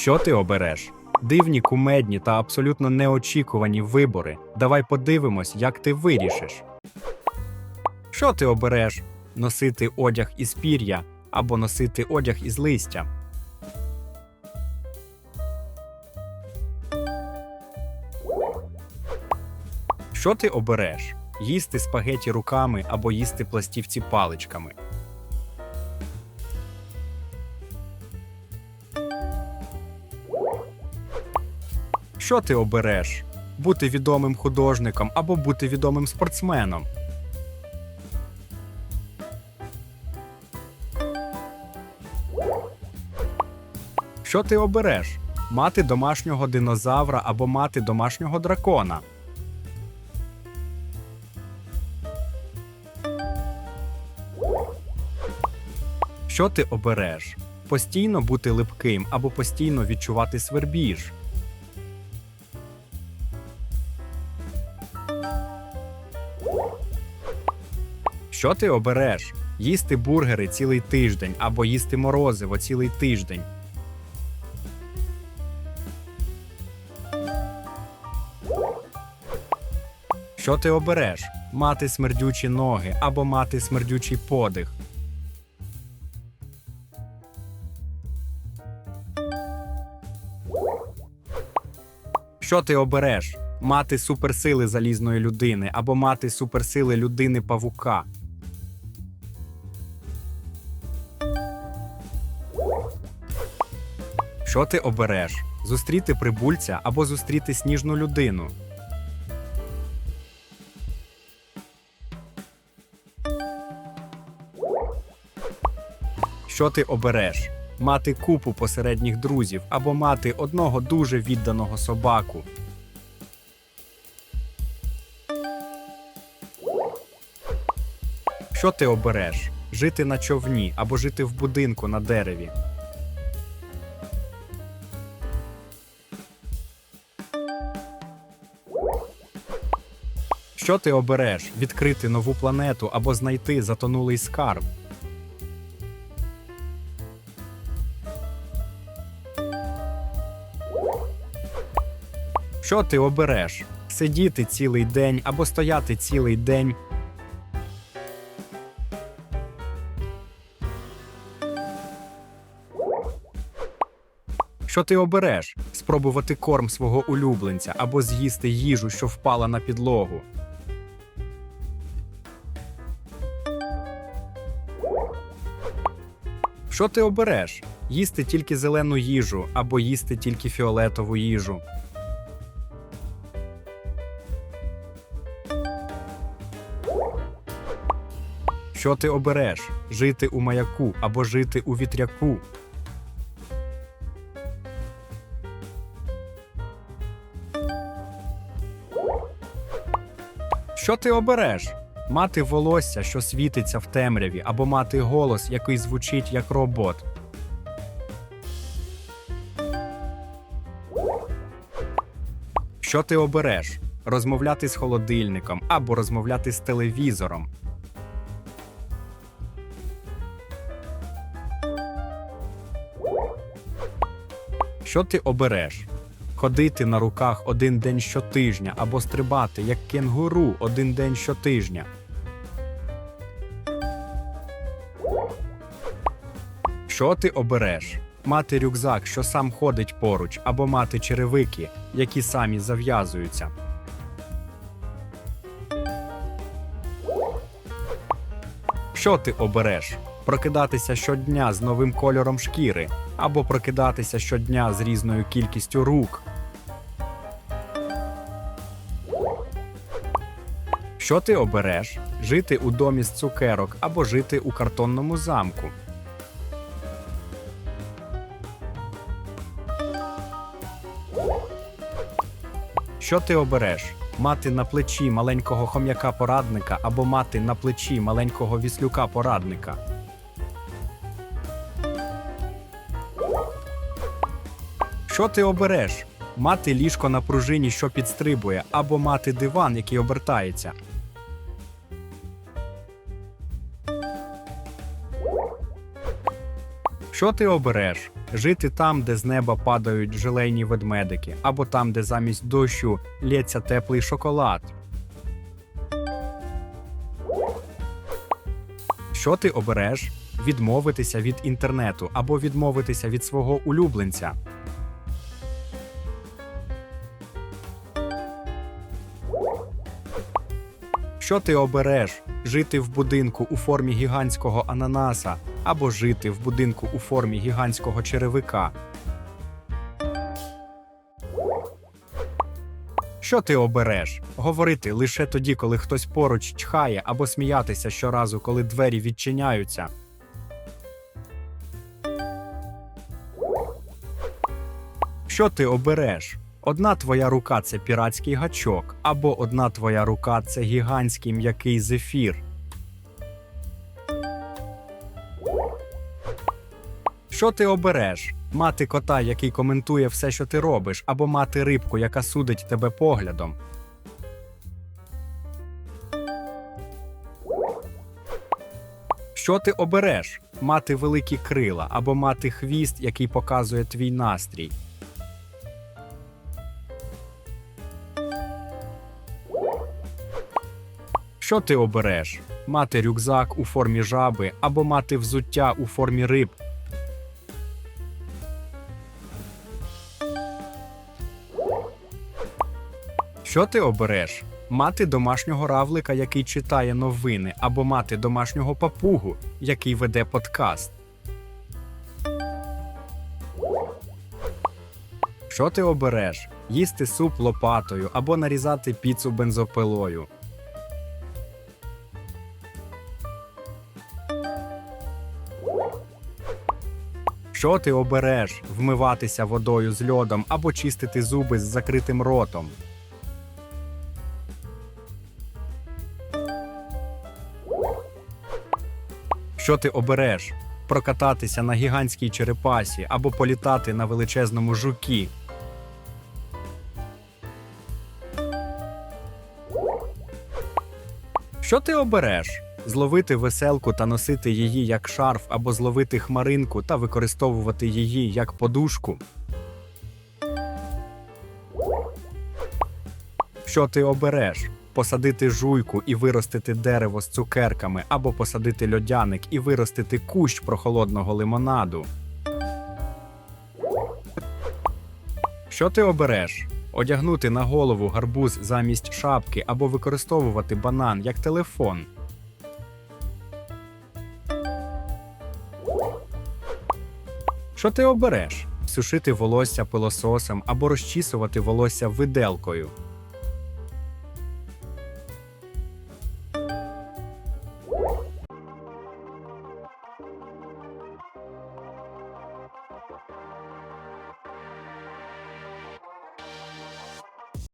Що ти обереш? Дивні, кумедні та абсолютно неочікувані вибори. Давай подивимось, як ти вирішиш. Що ти обереш? Носити одяг із пір'я або носити одяг із листя. Що ти обереш? Їсти спагеті руками або їсти пластівці паличками. Що ти обереш? Бути відомим художником або бути відомим спортсменом. Що ти обереш? Мати домашнього динозавра або мати домашнього дракона. Що ти обереш? Постійно бути липким або постійно відчувати свербіж. Що ти обереш? Їсти бургери цілий тиждень або їсти морозиво цілий тиждень. Що ти обереш? Мати смердючі ноги або мати смердючий подих. Що ти обереш? Мати суперсили залізної людини або мати суперсили людини павука. Що ти обереш? Зустріти прибульця або зустріти сніжну людину. Що ти обереш? Мати купу посередніх друзів або мати одного дуже відданого собаку. Що ти обереш? Жити на човні або жити в будинку на дереві. Що ти обереш? Відкрити нову планету або знайти затонулий скарб. Що ти обереш? Сидіти цілий день або стояти цілий день. Що ти обереш? Спробувати корм свого улюбленця або з'їсти їжу, що впала на підлогу. Що ти обереш? Їсти тільки зелену їжу або їсти тільки фіолетову їжу. Що ти обереш? Жити у маяку або жити у вітряку. Що ти обереш? Мати волосся, що світиться в темряві, або мати голос, який звучить як робот. Що ти обереш? Розмовляти з холодильником або розмовляти з телевізором. Що ти обереш? Ходити на руках один день щотижня або стрибати як кенгуру один день щотижня. Що ти обереш? Мати рюкзак, що сам ходить поруч, або мати черевики, які самі зав'язуються. Що ти обереш? Прокидатися щодня з новим кольором шкіри, або прокидатися щодня з різною кількістю рук. Що ти обереш? Жити у домі з цукерок або жити у картонному замку. Що ти обереш? Мати на плечі маленького хом'яка порадника або мати на плечі маленького віслюка порадника. Що ти обереш? Мати ліжко на пружині, що підстрибує, або мати диван, який обертається. Що ти обереш? Жити там, де з неба падають желейні ведмедики, або там, де замість дощу лється теплий шоколад. Що ти обереш? Відмовитися від інтернету або відмовитися від свого улюбленця. Що ти обереш? Жити в будинку у формі гігантського ананаса або жити в будинку у формі гігантського черевика? Що ти обереш? Говорити лише тоді, коли хтось поруч чхає, або сміятися щоразу, коли двері відчиняються. Що ти обереш? Одна твоя рука це піратський гачок, або одна твоя рука це гігантський м'який зефір. Що ти обереш? Мати кота, який коментує все, що ти робиш, або мати рибку, яка судить тебе поглядом. Що ти обереш? Мати великі крила або мати хвіст, який показує твій настрій. Що ти обереш? Мати рюкзак у формі жаби або мати взуття у формі риб. Що ти обереш? Мати домашнього равлика, який читає новини, або мати домашнього папугу, який веде подкаст. Що ти обереш? Їсти суп лопатою або нарізати піцу бензопилою. Що ти обереш? Вмиватися водою з льодом або чистити зуби з закритим ротом. Що ти обереш? Прокататися на гігантській черепасі або політати на величезному жукі. Що ти обереш? Зловити веселку та носити її як шарф, або зловити хмаринку та використовувати її як подушку. Що ти обереш? Посадити жуйку і виростити дерево з цукерками, або посадити льодяник і виростити кущ прохолодного лимонаду. Що ти обереш? Одягнути на голову гарбуз замість шапки або використовувати банан як телефон. Що ти обереш? Сушити волосся пилососом або розчісувати волосся виделкою.